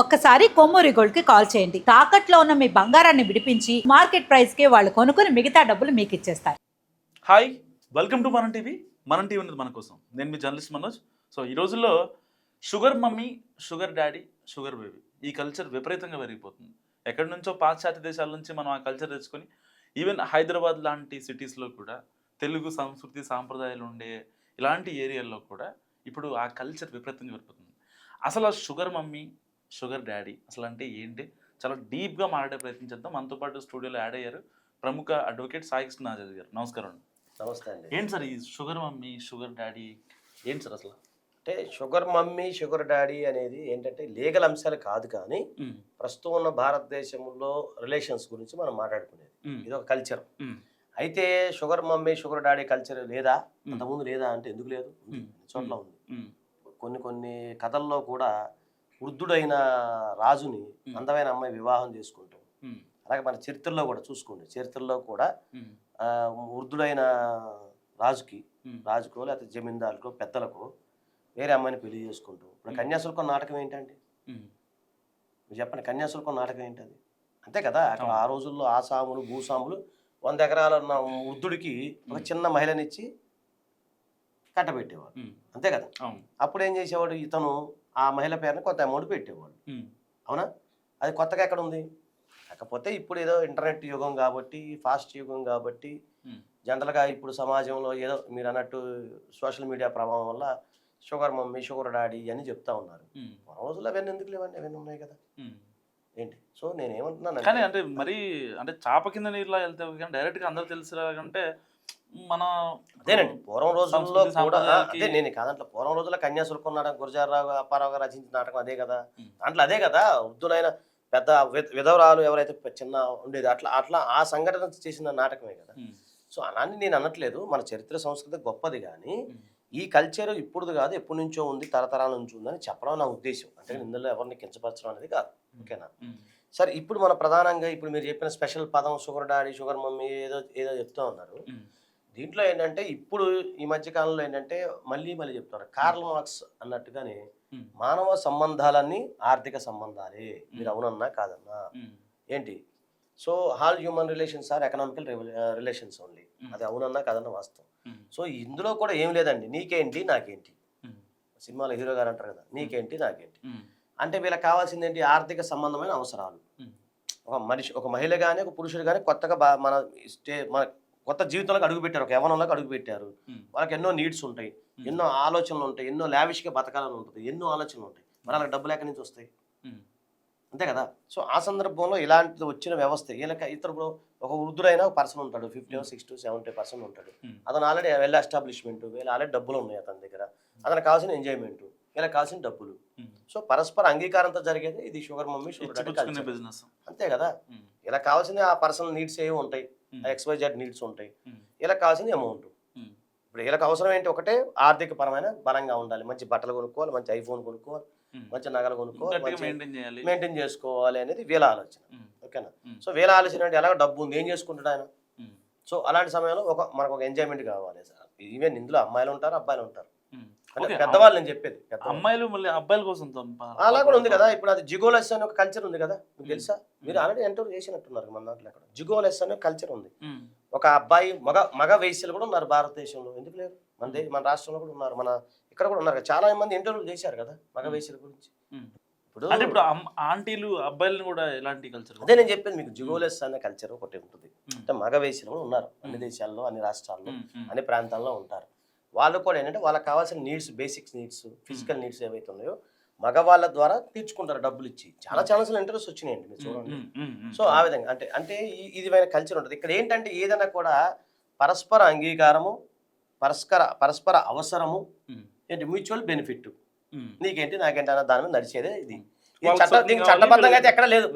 ఒక్కసారి కొమ్మూరి గోల్డ్కి కాల్ చేయండి. తాకట్లో ఉన్న మీ బంగారాన్ని విడిపించి మార్కెట్ ప్రైస్కి వాళ్ళు కొనుక్కుని మిగతా డబ్బులు మీకు ఇచ్చేస్తారు. Hi welcome to Manam TV. Manam TV ఉన్నది మన కోసం నేను మీ జర్నలిస్ట్ మనోజ్. సో ఈ రోజుల్లో sugar mummy sugar daddy sugar baby ఈ కల్చర్ విపరీతంగా పెరిగిపోతుంది. ఎక్కడి నుంచో పాశ్చాత్య దేశాల నుంచి మనం ఆ కల్చర్ తెచ్చుకొని ఈవెన్ హైదరాబాద్ లాంటి సిటీస్లో కూడా తెలుగు సంస్కృతి సాంప్రదాయాలు ఉండే ఇలాంటి ఏరియాల్లో కూడా ఇప్పుడు ఆ కల్చర్ విపరీతంగా పెరిగిపోతుంది. అసలు ఆ షుగర్ మమ్మీ షుగర్ డాడీ. అసలు అంటే ఏంటి? చాలా డీప్గా మాట్లాడే ప్రయత్నం చేద్దాం. మనతో పాటు స్టూడియోలో యాడ్ అయ్యారు ప్రముఖ అడ్వకేట్ సాయి కృష్ణ ఆచార్య గారు. నమస్కారం అండి. నమస్తే అండి. ఏంటి సార్ ఈ షుగర్ మమ్మీ షుగర్ డాడీ? ఏంటి సార్ అసలు? అంటే షుగర్ మమ్మీ షుగర్ డాడీ అనేది ఏంటంటే లీగల్ అంశాలు కాదు కానీ. ప్రస్తుతం ఉన్న భారతదేశంలో రిలేషన్స్ గురించి మనం మాట్లాడుకునేది. ఇది ఒక కల్చర్. అయితే sugar mummy sugar daddy culture లేదా. అంతకుముందు లేదా అంటే ఎందుకు లేదు? చోట్ల ఉంది. కొన్ని కొన్ని కథల్లో కూడా వృద్ధుడైన రాజుని. అందమైన అమ్మాయి వివాహం చేసుకుంటాం మ్మ్. అలాగే మన చరిత్రలో కూడా చూసుకోండి చరిత్రలో కూడా వృద్ధుడైన రాజుకి. రాజుకో లేకపోతే జమీందారుకో పెద్దలకో వేరే అమ్మాయిని పెళ్ళి చేసుకుంటాం ఇప్పుడు. కన్యాశుల్కం నాటకం ఏంటండి. మీరు చెప్పండి కన్యాశుల్కం నాటకం ఏంటది అంతే కదా అక్కడ. ఆ రోజుల్లో ఆసాములు భూసాములు వంద ఎకరాల ఉన్న వృద్ధుడికి ఒక. చిన్న మహిళనిచ్చి కట్టబెట్టేవాడు. అంతే కదా అప్పుడు ఏం చేసేవాడు ఇతను ఆ మహిళ పేరున కొంత అమౌంట్ పెట్టేవాడు మ్మ్. అవునా అది కొత్తగా ఎక్కడ ఉంది కాకపోతే ఇప్పుడు ఏదో ఇంటర్నెట్ యుగం కాబట్టి ఫాస్ట్ యుగం కాబట్టి. జనరల్గా ఇప్పుడు సమాజంలో ఏదో మీరు అన్నట్టు సోషల్ మీడియా ప్రభావం వల్ల షుగర్ మమ్మీ షుగర్ డాడీ అని చెప్తా ఉన్నారు. మన రోజుల్లో అవన్నీ ఎందుకు లేవండి అవన్నీ ఉన్నాయి కదా. ఏంటి సో నేను ఏమంటున్నాను కానీ అంటే మరి అంటే చాప కింద నీరులా వెళ్తే కానీ డైరెక్ట్గా అందరూ తెలిసిలాగంటే మన అదేనండి. పూర్వం రోజుల్లో కూడా అదే నేను కాదంట్లో పూర్వం రోజుల్లో కన్యాశుల్కం నాటకం గురజారావు అప్పారావు గారు రచించిన నాటకం అదే కదా. దాంట్లో అదే కదా. వృద్ధులైన పెద్ద విధవరాలు ఎవరైతే చిన్న ఉండేది అట్లా అట్లా ఆ సంఘటన చేసిన నాటకమే కదా. సో అలాంటి నేను అనట్లేదు. మన చరిత్ర సంస్కృతి గొప్పది కానీ. ఈ కల్చర్ ఇప్పుడుది కాదు ఎప్పటి నుంచో ఉంది తరతరాల నుంచి ఉందని చెప్పడం నా ఉద్దేశం అంటే ఇందులో ఎవరిని కించపరచడం అనేది కాదు. ఓకేనా. సరే ఇప్పుడు మన ప్రధానంగా ఇప్పుడు మీరు చెప్పిన స్పెషల్ పదం షుగర్ డాడీ షుగర్ మమ్మీ ఏదో ఏదో చెప్తూ ఉన్నారు. దీంట్లో ఏంటంటే ఇప్పుడు ఈ మధ్య కాలంలో ఏంటంటే మళ్ళీ మళ్ళీ చెప్తున్నారు కార్ల్ మార్క్స్ అన్నట్టుగానే. మానవ సంబంధాలన్నీ ఆర్థిక సంబంధాలే మీరు అవునన్నా కాదన్నా. ఏంటి so all human relations are economical relations only. అది అవునన్నా కాదన్నా వాస్తవం. సో ఇందులో కూడా ఏం లేదండి నీకేంటి నాకేంటి. సినిమాలో హీరో గారు అంటారు కదా నీకేంటి నాకేంటి. అంటే వీళ్ళకి కావాల్సింది ఏంటి ఆర్థిక సంబంధమైన అవసరాలు. ఒక మనిషి ఒక మహిళ కానీ ఒక పురుషుడు కానీ కొత్తగా మన స్టే మన కొత్త జీవితంలోకి అడుగు పెట్టారు ఒక యవనంలోకి అడుగు పెట్టారు. మ్మ్. వాళ్ళకి ఎన్నో నీడ్స్ ఉంటాయి ఎన్నో ఆలోచనలు ఉంటాయి ఎన్నో లావిష్గా బతకాలని ఉంటుంది ఎన్నో ఆలోచనలు ఉంటాయి. మరి వాళ్ళకి డబ్బులు ఎక్కడి నుంచి వస్తాయి. అంతే కదా? సో ఆ సందర్భంలో ఇలాంటిది వచ్చిన వ్యవస్థ వీళ్ళకి ఇతరు ఒక వృద్ధుడైన ఒక పర్సన్ ఉంటాడు ఫిఫ్టీ సిక్స్టీ సెవెంటీ పర్సెంట్ ఉంటాడు. అతను ఆల్రెడీ వెల్ ఎస్టాబ్లిష్మెంట్ వీళ్ళు ఆల్రెడీ డబ్బులు ఉన్నాయి అతని దగ్గర. అతనికి కావాల్సిన ఎంజాయ్మెంట్ వీళ్ళకి కావాల్సిన డబ్బులు. సో పరస్పర అంగీకారంతో జరిగేది ఇది షుగర్ మమ్మీ షుగర్. బిజినెస్. అంతే కదా. ఇలా కావాల్సిన ఆ పర్సనల్ నీడ్స్ ఏమి ఉంటాయి. మ్మ్. ఎక్స్వైజెడ్ నీడ్స్ ఉంటాయి. ఇలా కావాల్సింది అమౌంట్. ఇప్పుడు వీళ్ళకి అవసరం ఏంటి ఒకటే ఆర్థిక పరమైన బలంగా ఉండాలి మంచి బట్టలు కొనుక్కోవాలి మంచి ఐఫోన్ కొనుక్కోవాలి. మంచి నగలు కొనుక్కోవాలి మెయింటైన్ చేసుకోవాలి అనేది వీళ్ళ ఆలోచన. ఓకేనా. సో వీళ్ళ ఆలోచన అంటే ఎలాగో డబ్బు ఉంది ఏం చేసుకుంటాడు ఆయన. సో అలాంటి సమయంలో ఒక మనకు ఒక ఎంజాయ్మెంట్ కావాలి ఈవెన్ ఇందులో అమ్మాయిలు ఉంటారు అబ్బాయిలు ఉంటారు పెద్దవాళ్ళు నేను చెప్పేది. అమ్మాయిలు మళ్ళీ అబ్బాయిల కోసం అలా కూడా ఉంది కదా ఇప్పుడు అది జిగోలెస్ అనే ఒక కల్చర్ ఉంది కదా మీకు. తెలుసా మీరు ఆల్రెడీ ఎంటర్ చేసినట్టున్నారు మన దాంట్లో అక్కడ జిగోలెస్ అనే కల్చర్ ఉంది. ఒక అబ్బాయి మగ మగ వేశ్యలు కూడా ఉన్నారు భారతదేశంలో ఎందుకు లేరు మన మన రాష్ట్రంలో కూడా ఉన్నారు మన ఇక్కడ కూడా ఉన్నారు కదా. చాలా మంది ఇంటర్వ్యూలు చేశారు కదా మగ వేశ్యల గురించి. ఇప్పుడు అంటే ఇప్పుడు అమ్- ఆంటీలు అబ్బాయిలను కూడా ఎలాంటి కల్చర్ అదే నేను చెప్పేది మీకు జిగోలెస్ అనే కల్చర్ ఒకటి ఉంటుంది అంటే మగ వేశ్యలు కూడా ఉన్నారు అన్ని. దేశాల్లో అన్ని రాష్ట్రాల్లో అన్ని ప్రాంతాల్లో ఉంటారు వాళ్ళు కూడా ఏంటంటే వాళ్ళకి కావాల్సిన needs basics needs physical needs ఏవైతే ఉన్నాయో మగవాళ్ళ ద్వారా తీర్చుకుంటారు డబ్బులు ఇచ్చి. చాలా ఛానల్స్లో ఇంటర్వ్యూస్ వచ్చినాయండి మీరు చూడండి. సో ఆ విధంగా అంటే అంటే ఈ- ఇది కల్చర్ ఉంటుంది. ఇక్కడ ఏంటంటే ఏదైనా కూడా పరస్పర అంగీకారము పరస్పర పరస్పర అవసరము ఏంటి? మ్యూచువల్ బెనిఫిట్ నీకేంటి నాకేంటి అన్న దాని మీద నడిచేదే ఇది. చట్టబద్ధంగా అయితే ఎక్కడ లేదు.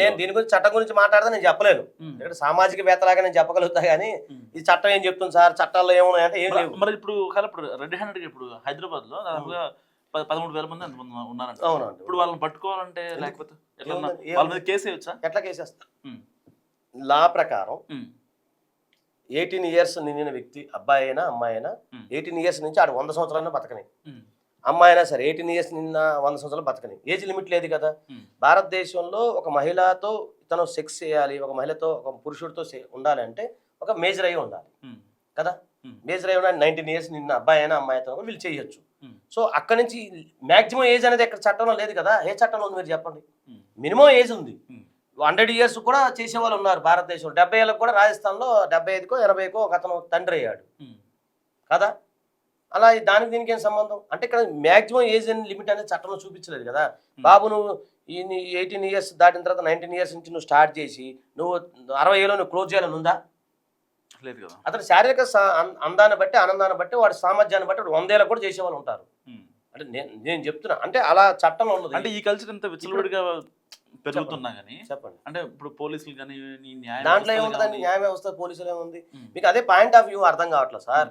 నేను దీని గురించి చట్టం గురించి మాట్లాడితే నేను చెప్పలేను. ఇక్కడ సామాజిక వేత్తలాగా నేను చెప్పగలుగుతా కానీ. ఈ చట్టం ఏం చెప్తుంది సార్? చట్టాల్లో ఏమున్నాయి అంటే ఏం లేవు. మరి ఇప్పుడు ఇప్పుడు రెడ్ హ్యాండెడ్ ఇప్పుడు హైదరాబాద్లో దాదాపుగా పదమూడు వేల మంది ఎంతమంది ఉన్నారంట. అవునండి. ఇప్పుడు వాళ్ళని పట్టుకోవాలంటే లేకపోతే వాళ్ళ మీద కేసు వేయొచ్చా? ఎట్లా కేసేస్తా. లా ప్రకారం. ఎయిటీన్ ఇయర్స్ నిండిన వ్యక్తి అబ్బాయి అయినా అమ్మాయి అయినా. ఎయిటీన్ ఇయర్స్ నుంచి ఆడు వంద సంవత్సరాలైనా బతకని. అమ్మాయి అయినా సరే ఎయిటీన్ ఇయర్స్ నిన్న వంద సంవత్సరాలు బతకని. ఏజ్ లిమిట్ లేదు కదా. భారతదేశంలో ఒక మహిళతో తను సెక్స్ చేయాలి ఒక మహిళతో ఒక పురుషుడితో ఉండాలి అంటే ఒక మేజర్ అయి ఉండాలి. కదా? మేజర్ అయి ఉండాలి నైన్టీన్ ఇయర్స్ నిన్న అబ్బాయి అయినా అమ్మాయి అయినా కూడా వీళ్ళు చేయొచ్చు. సో అక్కడ నుంచి మాక్సిమం ఏజ్ అనేది ఎక్కడ చట్టంలో లేదు కదా? ఏ చట్టంలో ఉంది మీరు చెప్పండి? మినిమం ఏజ్ ఉంది. హండ్రెడ్ ఇయర్స్ కూడా చేసేవాళ్ళు ఉన్నారు భారతదేశంలో. డెబ్బై ఏళ్ళకు కూడా రాజస్థాన్లో డెబ్బై ఐదుకో ఎనభైకో ఒక అతను తండ్రి అయ్యాడు. కదా? అలా దానికి దీనికి ఏం సంబంధం? అంటే ఇక్కడ మ్యాక్సిమం ఏజ్ అని లిమిట్ అనేది చట్టంలో చూపించలేదు కదా. బాబు నువ్వు ఈ ఎయిటీన్ ఇయర్స్ దాటిన తర్వాత నైన్టీన్ ఇయర్స్ నుంచి నువ్వు స్టార్ట్ చేసి నువ్వు అరవై ఏళ్ళు నువ్వు క్లోజ్ చేయాలని ఉందా? లేదు కదా. అతని శారీరక అందాన్ని బట్టి ఆనందాన్ని బట్టి వాడి సామర్థ్యాన్ని బట్టి వాడు వందేళ్ళకు కూడా చేసేవాళ్ళు ఉంటారు. అంటే నేను నేను చెప్తున్నా. అంటే అలా చట్టంలో ఉన్నది అంటే ఈ కల్చర్ ఇంత విచ్చలవిడిగా పెరుగుతున్నా కానీ చెప్పండి. అంటే ఇప్పుడు పోలీసులు కానీ దాంట్లో ఏముంటుందండి న్యాయ వ్యవస్థ పోలీసులు ఏముంది? మీకు అదే పాయింట్ ఆఫ్ వ్యూ అర్థం కావట్లేదు సార్?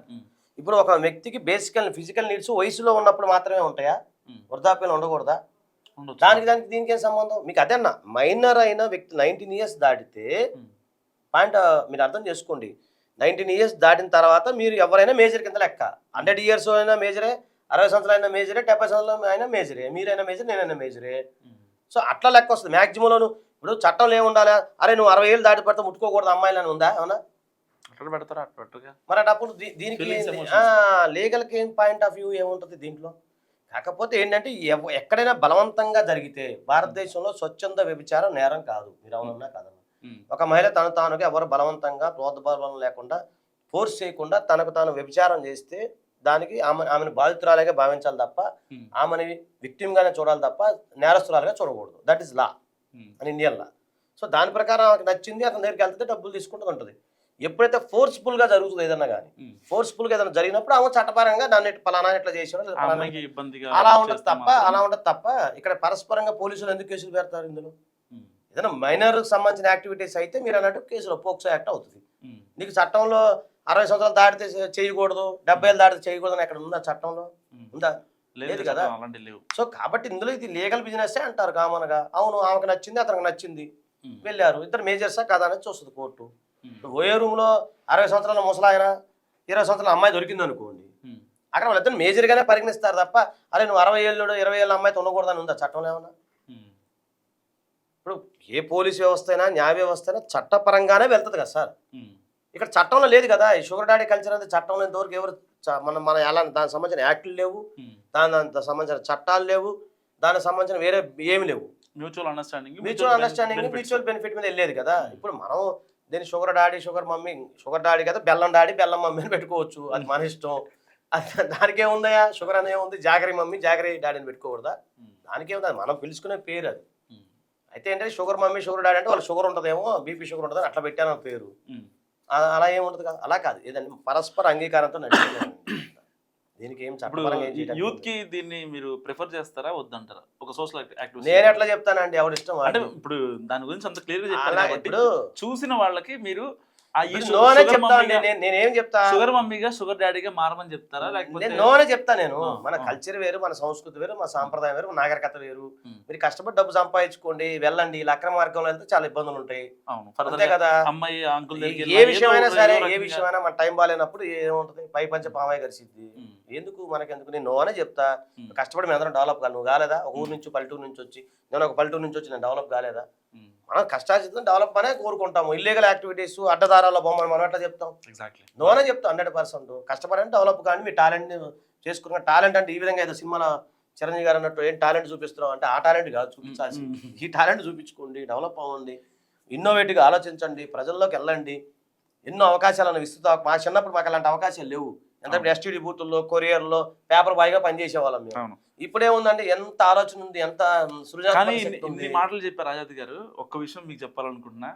ఇప్పుడు ఒక వ్యక్తికి బేసికల్ ఫిజికల్ నీడ్స్ వయసులో ఉన్నప్పుడు మాత్రమే ఉంటాయా? వృద్ధాప్యంలో ఉండకూడదా. దానికి దానికి దీనికి ఏం సంబంధం? మీకు అదే అన్న మైనర్ అయిన వ్యక్తి నైన్టీన్ ఇయర్స్ దాటితే పాయింట్ మీరు అర్థం చేసుకోండి. నైన్టీన్ ఇయర్స్ దాటిన తర్వాత మీరు ఎవరైనా మేజర్ కింద లెక్క. హండ్రెడ్ ఇయర్స్ అయినా మేజరే అరవై సంవత్సరాలు అయినా మేజరే డెబ్బై సంవత్సరాలు అయినా మేజరే మీరైనా మేజర్ నేనైనా మేజరే సో అట్లా లెక్క వస్తుంది. మ్యాక్సిమంలోను ఇప్పుడు చట్టంలో ఏముండాలి అరే నువ్వు అరవై ఏళ్ళు దాటి పడితే ముట్టుకోకూడదు అమ్మాయిలని ఉందా? అవునా అట్లా పెడతారా పెట్టరుగా మరి అటప్పుడు దీ- దీనికి. లీగల్కి ఏం పాయింట్ ఆఫ్ వ్యూ ఏముంటుంది దీంట్లో? కాకపోతే ఏంటంటే ఎక్కడైనా బలవంతంగా జరిగితే భారతదేశంలో స్వచ్ఛంద వ్యభిచారం నేరం కాదు. మీరు అవునన్నా కాదన్నా. ఉమ్, ఒక మహిళ తను తానుగా ఎవరు బలవంతంగా ప్రోద్బలం లేకుండా ఫోర్స్ చేయకుండా తనకు తాను వ్యభిచారం చేస్తే దానికి ఆమె ఆమెను బాధితురాలుగా భావించాలి తప్ప ఆమెని victim గానే చూడాలి తప్ప నేరస్తురాలుగా చూడకూడదు. దట్ ఈస్ లా అని ఇండియన్ లా సో దాని ప్రకారం ఆమెకు నచ్చింది అతని దగ్గరికి వెళ్తే డబ్బులు తీసుకుంటుంది ఉంటుంది. ఎప్పుడైతే forceful గా జరుగుతుంది ఏదన్నా కానీ ఉమ్. ఫోర్స్ఫుల్గా ఏదైనా జరిగినప్పుడు ఆమె చట్టపరంగా దాన్ని ఇట్లా పలానా ఇట్లా చేసాడు అలా ఉండదు తప్ప అలా ఉండదు తప్ప ఇక్కడ పరస్పరంగా పోలీసులు ఎందుకు కేసులు పెడతారు ఇందులో? ఏదైనా మైనర్ సంబంధించిన యాక్టివిటీస్ అయితే మీరు అన్నట్టు కేసులో పోక్సో యాక్ట్ అవుతుంది. నీకు చట్టంలో అరవై సంవత్సరాలు దాటితే చేయకూడదు డెబ్బై ఏళ్ళు దాటితే చేయకూడదు అని ఎక్కడ ఉందా చట్టంలో. ఉందా? లేదు కదా? సో కాబట్టి ఇందులో ఇది లీగల్ బిజినెస్ అంటారు కామన్గా అవును ఆమెకు నచ్చింది అతనికి నచ్చింది. వెళ్ళారు. ఇద్దరు మేజర్సా కదా అనేది చూస్తుంది కోర్టు. ఓయే రూమ్లో అరవై సంవత్సరాల ముసలాయన ఇరవై సంవత్సరాల అమ్మాయి దొరికింది అనుకోండి. అక్కడ వాళ్ళిద్దరు మేజర్ గానే పరిగణిస్తారు తప్ప అరే నువ్వు అరవై ఏళ్ళు ఇరవై ఏళ్ళ అమ్మాయితో ఉండకూడదని ఉందా? చట్టంలో ఏమన్నా? ఇప్పుడు ఏ పోలీస్ వ్యవస్థ అయినా న్యాయ వ్యవస్థ అయినా చట్టపరంగానే వెళ్తుంది కదా సార్. ఇక్కడ చట్టంలో లేదు కదా. ఈ షుగర్ డాడీ కల్చర్ అనేది చట్టంలో ఇంతవరకు ఎవరు మన మన ఎలా దానికి సంబంధించిన యాక్టులు లేవు. దాని దానికి సంబంధించిన చట్టాలు లేవు. దానికి సంబంధించిన వేరే ఏమి లేవు. Mutual understanding mutual understanding mutual benefit మీద వెళ్ళేది కదా. ఇప్పుడు మనం దీని sugar daddy sugar mummy sugar daddy కదా బెల్లం డాడీ బెల్లం మమ్మీ అని పెట్టుకోవచ్చు. అది మన ఇష్టం. అది దానికి ఏముందయా షుగర్ అనే ఉంది జాగరి మమ్మీ జాగరి డాడీని పెట్టుకోకూడదా? దానికి ఏముంది? అది మనం పిలుచుకునే పేరు అది. అయితే ఏంటంటే షుగర్ మమ్మీ షుగర్ డాడీ అంటే వాళ్ళు షుగర్ ఉంటుందేమో బీపీ షుగర్ ఉంటుంది అట్లా పెట్టాను పేరు. అలా ఏముంటుంది కదా. అలా కాదు. ఏదండి? పరస్పర అంగీకారంతో నడిచేది. దీనికి ఏం ఇప్పుడు యూత్కి దీన్ని మీరు ప్రిఫర్ చేస్తారా వద్దంటారా? ఒక సోషల్ యాక్టివిస్ట్ నేను ఎట్లా చెప్తానండి? ఎవరి ఇష్టం అంటే. ఇప్పుడు దాని గురించి అంత క్లియర్గా ఇప్పుడు చూసిన వాళ్ళకి మీరు నోనే చెప్తా షుగర్ మమ్మీగా షుగర్ డాడీగా మారమని చెప్తారా? లేకపోతే నేను చెప్తా నేను. మన. కల్చర్ వేరు మన సంస్కృతి వేరు మన సాంప్రదాయం వేరు నాగరికత వేరు. మీరు కష్టపడి డబ్బు సంపాదించుకోండి వెళ్ళండి. ఇలా అక్రమ మార్గంలో వెళ్తే చాలా ఇబ్బందులు ఉంటాయి. అంతే కదా? అమ్మాయి అంకుల్ ఏ- విషయమైనా సరే ఏ విషయమైనా మన టైం బాగాలేనప్పుడు ఏముంటది? పై పంచ పామాయి కలిసిద్ది ఎందుకు మనకెందుకు? నేను నోనే చెప్తా. కష్టపడి మేము అందరం డెవలప్ కాదు. నువ్వు కాలేదా? ఒక ఊరు నుంచి పల్లెటూరు నుంచి వచ్చి. నేను ఒక పల్లెటూరు నుంచి వచ్చి నేను డెవలప్ కాలేదా? మనం కష్టాచితం డెవలప్ అనే కోరుకుంటాము. ఇల్లీగల్ యాక్టివిటీస్ అడ్డదారాల బొమ్మలు మనం ఎట్లా చెప్తాం? ఎగ్జాక్ట్లీ నోనే చెప్తాం హండ్రెడ్ పర్సెంట్. కష్టపడండి డెవలప్ కానీ మీ టాలెంట్ చేసుకున్న టాలెంట్ అంటే ఈ విధంగా ఏదో సినిమాలో చిరంజీవి గారు అన్నట్టు ఏం టాలెంట్ చూపిస్తున్నాం అంటే ఆ టాలెంట్ కాదు చూపించాల్సి ఈ టాలెంట్ చూపించుకోండి డెవలప్ అవ్వండి. ఇన్నోవేటివ్గా ఆలోచించండి ప్రజల్లోకి వెళ్ళండి. ఎన్నో అవకాశాలను విస్తృత మా చిన్నప్పుడు మాకు అలాంటి అవకాశాలు లేవు. ఎంత ఎస్టీడీ బూతుల్లో కొరియర్లో పేపర్ బాయ్గా పనిచేసేవాళ్ళం మేము. అవును. ఇప్పుడేముందండి ఎంత ఆలోచన ఉంది ఎంత సృజనాత్మక మాటలు చెప్పారు ఆజాద్ గారు. ఒక్క విషయం మీకు చెప్పాలనుకుంటున్నా.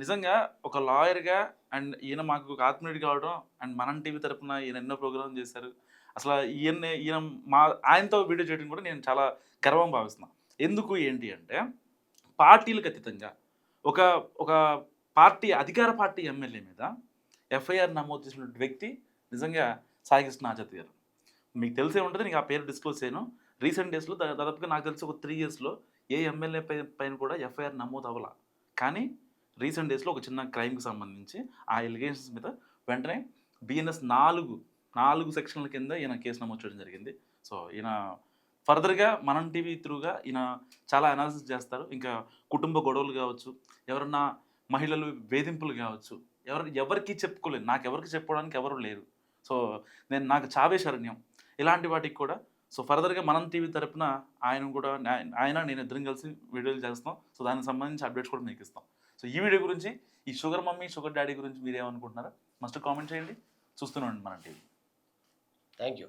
నిజంగా ఒక లాయర్గా అండ్ ఈయన మాకు ఒక ఆత్మీయుడు కావడం అండ్ మనం టీవీ తరపున ఈయన ఎన్నో ప్రోగ్రామ్ చేశారు. అసలు ఈయన ఈయన మా ఆయనతో వీడియో చేయడం కూడా నేను చాలా గర్వం భావిస్తున్నాను ఎందుకు ఏంటి అంటే పార్టీలకు అతీతంగా ఒక ఒక పార్టీ అధికార పార్టీ ఎమ్మెల్యే మీద ఎఫ్ఐఆర్ నమోదు చేసిన వ్యక్తి నిజంగా సాయికృష్ణ ఆచార్య గారు. మీకు తెలిసే ఉంటుంది నీకు ఆ పేరు డిస్క్లోజ్ చేయను. రీసెంట్ డేస్లో దాదాపుగా నాకు తెలిసి ఒక త్రీ ఇయర్స్లో ఏ ఎమ్మెల్యే పై పైన కూడా ఎఫ్ఐఆర్ నమోదు అవ్వాల. కానీ రీసెంట్ డేస్లో ఒక చిన్న క్రైమ్కి సంబంధించి ఆ ఎలిగేషన్స్ మీద వెంటనే బిఎన్ఎస్ నాలుగు నాలుగు సెక్షన్ల కింద ఈయన కేసు నమోదు చేయడం జరిగింది. సో ఈయన ఫర్దర్గా మనం టీవీ త్రూగా ఈయన చాలా అనాలిసిస్ చేస్తారు. ఇంకా కుటుంబ గొడవలు కావచ్చు ఎవరన్నా మహిళలు వేధింపులు కావచ్చు ఎవరు ఎవరికి చెప్పుకోలేదు నాకు ఎవరికి చెప్పుకోవడానికి ఎవరు లేరు. సో నేను నాకు చావే శరణ్యం. ఇలాంటి వాటికి కూడా సో ఫర్దర్గా మనం టీవీ తరపున ఆయన కూడా ఆయన నేను ఇద్దరం కలిసి వీడియోలు చేస్తాం సో దానికి సంబంధించి అప్డేట్స్ కూడా మీకు ఇస్తాం. సో ఈ వీడియో గురించి ఈ షుగర్ మమ్మీ షుగర్ డాడీ గురించి మీరు ఏమనుకుంటున్నారో? మస్ట్ కామెంట్ చేయండి. చూస్తూనే ఉండండి మన టీవీ. Thank you